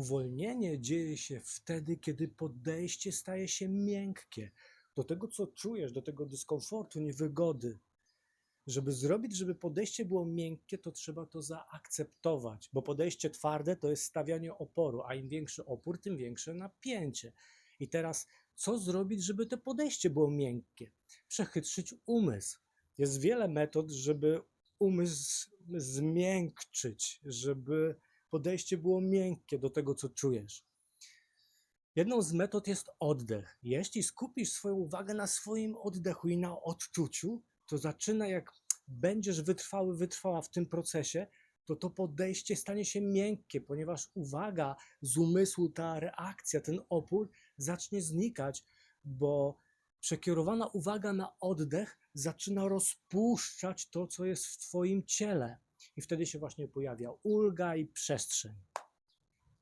Uwolnienie dzieje się wtedy, kiedy podejście staje się miękkie do tego, co czujesz, do tego dyskomfortu, niewygody. Żeby zrobić, żeby podejście było miękkie, to trzeba to zaakceptować, bo podejście twarde to jest stawianie oporu, a im większy opór, tym większe napięcie. I teraz, co zrobić, żeby to podejście było miękkie? Przechytrzyć umysł. Jest wiele metod, żeby umysł zmiękczyć, żeby podejście było miękkie do tego, co czujesz. Jedną z metod jest oddech. Jeśli skupisz swoją uwagę na swoim oddechu i na odczuciu, to zaczyna jak będziesz wytrwały, wytrwała w tym procesie, to to podejście stanie się miękkie, ponieważ uwaga z umysłu, ta reakcja, ten opór zacznie znikać, bo przekierowana uwaga na oddech zaczyna rozpuszczać to, co jest w Twoim ciele. I wtedy się właśnie pojawia ulga i przestrzeń.